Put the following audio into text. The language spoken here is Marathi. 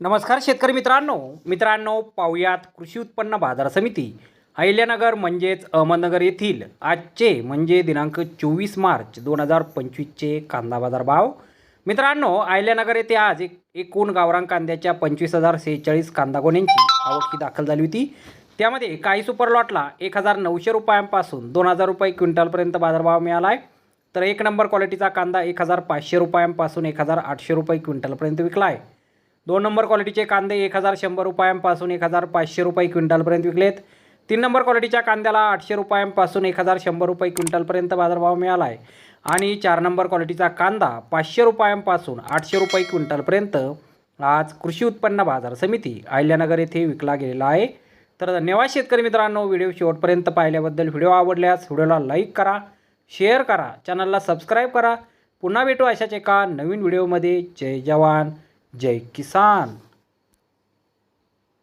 नमस्कार शेतकरी मित्रांनो. मित्रांनो पाहुयात कृषी उत्पन्न बाजार समिती. अहिल्यानगर म्हणजेच अहमदनगर येथील आजचे म्हणजे दिनांक चोवीस मार्च दोन हजार पंचवीसचे कांदा बाजार भाव. मित्रांनो अहिल्यानगर येथे आज एक एकूण गावरान कांद्याच्या पंचवीस हजार सेहेचाळीस कांदा गोण्यांची आवक ही दाखल झाली होती. त्यामध्ये काही सुपर लॉटला एक हजार नऊशे रुपयांपासून दोन हजार रुपये क्विंटलपर्यंत बाजारभाव मिळाला आहे तर एक नंबर क्वालिटीचा कांदा एक हजार पाचशे रुपयांपासून एक हजार आठशे रुपये क्विंटलपर्यंत विकला आहे दोन नंबर क्वालिटीचे कांदे एक हजार शंभर रुपयांपासून एक हजार पाचशे रुपये क्विंटलपर्यंत विकलेत. तीन नंबर क्वालिटीच्या कांद्याला आठशे रुपयांपासून एक हजार शंभर रुपये क्विंटलपर्यंत बाजारभाव मिळाला आहे आणि चार नंबर क्वालिटीचा कांदा पाचशे रुपयांपासून आठशे रुपये क्विंटलपर्यंत आज कृषी उत्पन्न बाजार समिती अहिल्यानगर येथे विकला गेलेला आहे. तर धन्यवाद शेतकरी मित्रांनो व्हिडिओ शेवटपर्यंत पाहिल्याबद्दल व्हिडिओ आवडल्यास व्हिडिओला लाईक करा शेअर करा चॅनलला सबस्क्राईब करा. पुन्हा भेटू अशाच एका नवीन व्हिडिओमध्ये. जय जवान. जय किसान।